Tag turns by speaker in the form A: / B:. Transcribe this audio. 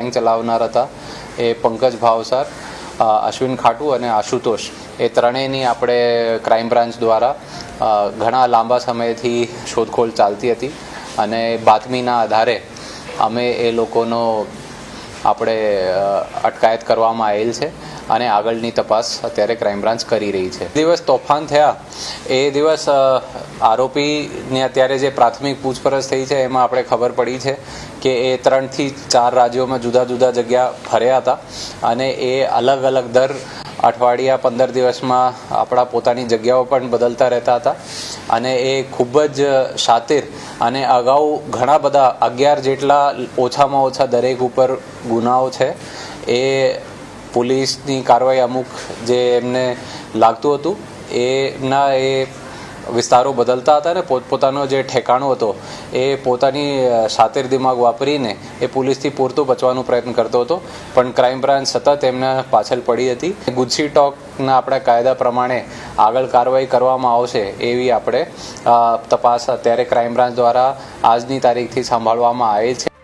A: Gang ચલાવનાર હતા. એ પંકજ ભાવસાર અશ્વિન ખાટુ અને આશુતોષ. એ ત્રણેયની આપણે ક્રાઇમ બ્રાન્ચ દ્વારા ઘણા લાંબા સમયથી શોધખોળ ચાલતી હતી અને બાતમીના આધારે અમે એ લોકોનો આપણે અટકાયત કરવામાં આવેલ છે. અને આગળની તપાસ અત્યારે ક્રાઇમ બ્રાન્ચ કરી રહી છે. દિવસ તોફાન થયા. એ દિવસ આરોપીને અત્યારે જે પ્રાથમિક પૂછપરછ થઈ છે, એમાં આપણે ખબર પડી છે કે એ ત્રણથી ચાર રાજ્યોમાં જુદા જુદા જગ્યા ફર્યા હતા અને એ અલગ અલગ દર અઠવાડિયા પંદર દિવસમાં આપણા પોતાની જગ્યાઓ પણ બદલતા રહેતા હતા અને એ ખૂબ જ શાતિર અને અગાઉ ઘણા બધા અગિયાર જેટલા ઓછામાં ઓછા દરેક ઉપર ગુનાઓ છે. એ પોલીસની કાર્યવાહી અમુક જે એમને લાગતું હતું, એના એ વિસ્તારો બદલતા હતા ને પોતપોતાનો જે ઠેકાણો હતો, એ પોતાની સાતેર દિમાગ વાપરીને એ પોલીસથી પૂરતું બચવાનો પ્રયત્ન કરતો હતો. પણ ક્રાઇમ બ્રાન્ચ સતત એમના પાછળ પડી હતી. ગુજસી ટોકના આપણા કાયદા પ્રમાણે આગળ કાર્યવાહી કરવામાં આવશે એવી આપણે તપાસ અત્યારે ક્રાઇમ બ્રાન્ચ દ્વારા આજની તારીખથી સંભાળવામાં આવે છે.